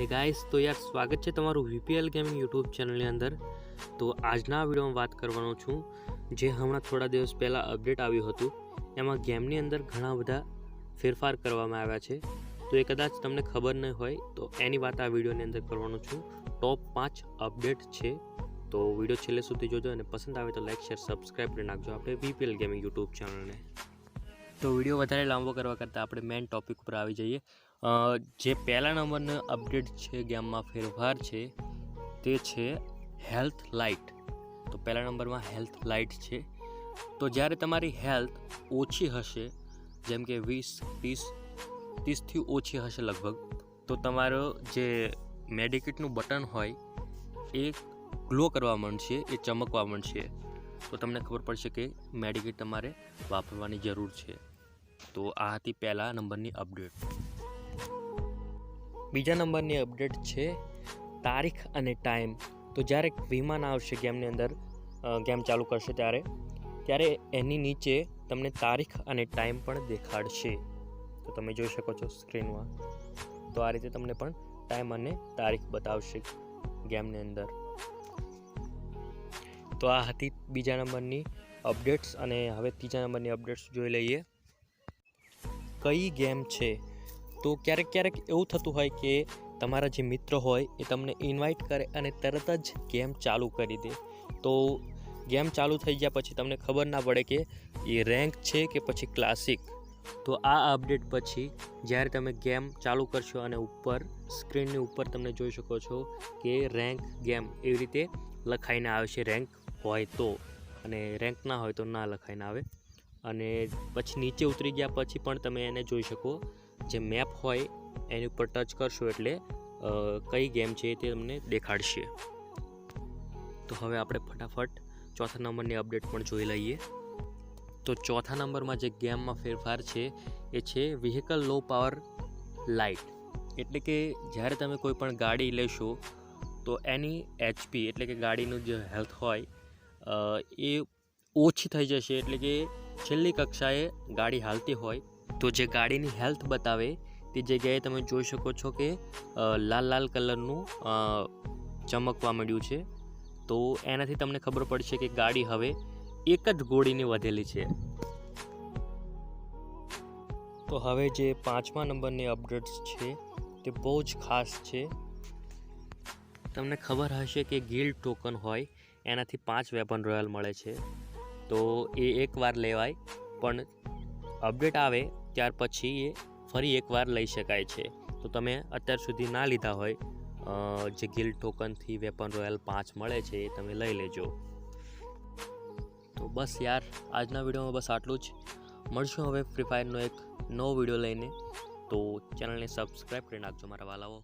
હે ગાઈસ તો યાર સ્વાગત છે તમારું વીપીએલ ગેમિંગ યુટ્યુબ ચેનલની અંદર. તો આજના વિડીયોમાં વાત કરવાનો છું, જે હમણાં થોડા દિવસ પહેલાં અપડેટ આવ્યું હતું. એમાં ગેમની અંદર ઘણા બધા ફેરફાર કરવામાં આવ્યા છે. તો એ કદાચ તમને ખબર નહીં હોય, તો એની વાત આ વિડીયોની અંદર કરવાનો છું. ટોપ પાંચ અપડેટ છે. તો વીડિયો છેલ્લે સુધી જોજો અને પસંદ આવે તો લાઈક શેર સબસ્ક્રાઈબ કરી નાખજો આપણે વીપીએલ ગેમિંગ યુટ્યુબ ચેનલને તો વીડિયો વધારે લાંબો કરવા કરતાં આપણે મેઇન ટોપિક ઉપર આવી જઈએ. જે પહેલા નંબરનો અપડેટ છે ગેમમાં ફેરફાર છે, તે છે હેલ્થ લાઇટ. તો પહેલા નંબરમાં હેલ્થ લાઇટ છે. તો જ્યારે તમારી હેલ્થ ઓછી હશે, જેમ કે વીસ, ત્રીસ, ત્રીસથી ઓછી હશે લગભગ, તો તમારો જે મેડિકેટનું બટન હોય, એ ગ્લો કરવા માંડશે, એ ચમકવા માંડશે. તો તમને ખબર પડશે કે મેડિકેટ તમારે વાપરવાની જરૂર છે. તો આ હતી પહેલા નંબરની અપડેટ. બીજા નંબરની અપડેટ છે તારીખ અને ટાઈમ. તો જ્યારે વિમાન આવશે ગેમની અંદર ગેમ ચાલુ કરશે ત્યારે ત્યારે એની નીચે તમને તારીખ અને ટાઈમ પણ દેખાડશે. તો તમે જોઈ શકો છો સ્ક્રીનમાં. તો આ રીતે તમને પણ ટાઈમ અને તારીખ બતાવશે ગેમની અંદર. તો આ હતી બીજા નંબરની અપડેટ્સ અને હવે ત્રીજા નંબરની અપડેટ્સ જોઈ લઈએ. કઈ ગેમ છે? તો ક્યારેક ક્યારેક એવું થતું હોય કે તમારા જે મિત્ર હોય એ તમને ઇન્વાઇટ કરે અને તરત જ ગેમ ચાલુ કરી દે. તો ગેમ ચાલુ થઈ ગયા પછી તમને ખબર ના પડે કે એ રેન્ક છે કે પછી ક્લાસિક. તો આ અપડેટ પછી જ્યારે તમે ગેમ ચાલુ કરશો અને ઉપર સ્ક્રીનની ઉપર તમને જોઈ શકો છો કે રેન્ક ગેમ એવી રીતે લખાઈને આવે છે. રેન્ક હોય તો અને રેન્ક ના હોય તો ના લખાઈને આવે. અને પછી નીચે ઉતરી ગયા પછી પણ તમે એને જોઈ શકો જે મેપ હોય, એની ઉપર ટચ કરશો એટલે કઈ ગેમ છે તે તમને દેખાડશે. તો હવે આપણે ફટાફટ ચોથા નંબરની અપડેટ પણ જોઈ લઈએ. તો ચોથા નંબરમાં જે ગેમમાં ફેરફાર છે, એ છે વ્હીકલ લો પાવર લાઇટ એટલે કે જ્યારે તમે કોઈ પણ ગાડી લેશો, તો એની એચપી એટલે કે ગાડીનું જે હેલ્થ હોય એ ઓછી થઈ જશે. એટલે કે છેલ્લી કક્ષાએ ગાડી હાલતી હોય તો જે ગાડીની હેલ્થ બતાવે તે જગ્યાએ તમે જોઈ શકો છો કે લાલ લાલ કલરનું ચમકવા માંડ્યું છે. તો એનાથી તમને ખબર પડશે કે ગાડી હવે એક જ ગોળીની વધેલી છે. તો હવે જે પાંચમા નંબરની અપડેટ્સ છે તે બહુ જ ખાસ છે. તમને ખબર હશે કે ગિલ્ડ ટોકન હોય, એનાથી પાંચ વેપન રોયલ મળે છે. તો એ એકવાર લેવાય, પણ અપડેટ આવે ત્યાર પછી એ ફરી એકવાર લઈ શકાય છે. તો તમે અત્યાર સુધી ના લીધા હોય જે ગિલ્ડ ટોકનથી વેપન રોયલ પાંચ મળે છે એ તમે લઈ લેજો. તો બસ યાર, આજના વિડીયોમાં બસ આટલું જ. મળશું હવે ફ્રી ફાયરનો એક નવો વીડિયો લઈને. તો ચેનલને સબસ્ક્રાઈબ કરી નાખજો મારા વાલાઓ.